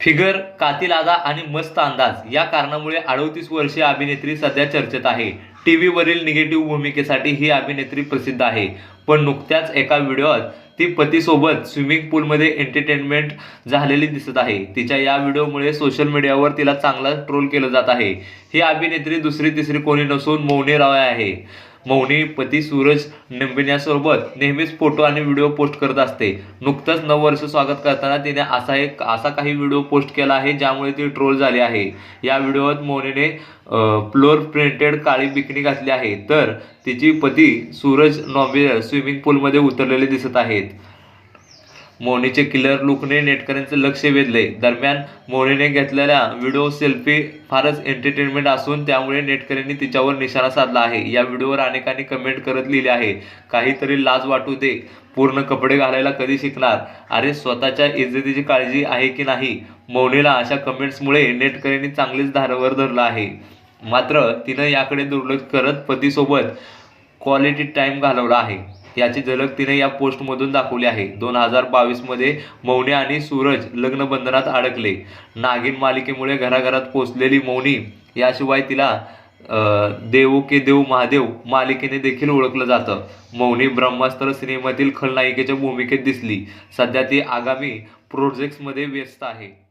Figure कातिलाजा आणि मस्त अंदाज. या कारणामुळे अडोतीस वर्षीय अभिनेत्री सध्या चर्चेत आहे. टी व्हीवरील निगेटिव्ह भूमिकेसाठी ही अभिनेत्री प्रसिद्ध आहे. पण नुकत्याच एका व्हिडिओत ती पतीसोबत स्विमिंग पूलमध्ये एंटरटेनमेंट झालेली दिसत आहे. तिच्या या व्हिडिओमुळे सोशल मीडियावर तिला चांगला ट्रोल केलं जात आहे. ही अभिनेत्री दुसरी तिसरी कोणी नसून मौनी राव आहे. मौनी पती सूरज निंबिण्यासोबत नेहमीच फोटो आणि व्हिडिओ पोस्ट करत असते. नुकतंच नववर्ष स्वागत करताना तिने असा एक असा काही व्हिडिओ पोस्ट केला आहे ज्यामुळे ती ट्रोल झाली आहे. या व्हिडिओत मौनीने फ्लोर प्रिंटेड काळी बिकनी घातली आहे. तर तिची पती सूरज नॉम्बियर स्विमिंग पूलमध्ये उतरलेले दिसत आहेत. मौनीचे किलर लुकने नेटकऱ्यांचं लक्ष वेधले दरम्यान मौनीने घेतलेल्या व्हिडिओ सेल्फी फारच एंटरटेनमेंट असून त्यामुळे नेटकऱ्यांनी तिच्यावर निशाणा साधला आहे. या व्हिडिओवर अनेकांनी कमेंट करत लिहिले आहे. काहीतरी लाज वाटू दे. पूर्ण कपडे घालायला कधी शिकणार? अरे स्वतःच्या इज्जतीची काळजी आहे की नाही? मौनीला अशा कमेंट्समुळे नेटकऱ्यांनी चांगलीच धारावर धरलं आहे. मात्र तिनं याकडे दुर्लक्ष करत पतीसोबत क्वालिटी टाईम घालवला आहे. याची झलक तिने या पोस्टमधून दाखवली आहे. दोन हजार बावीसमध्ये मौनी आणि सूरज लग्नबंधनात अडकले. नागिन मालिकेमुळे घराघरात पोचलेली मौनी याशिवाय तिला अं, देवो के देव महादेव मालिकेने देखील ओळखलं जातं. मौनी ब्रह्मास्त्र सिनेमातील खलनायिकेच्या भूमिकेत दिसली. सध्या ती आगामी प्रोजेक्ट्समध्ये व्यस्त आहे.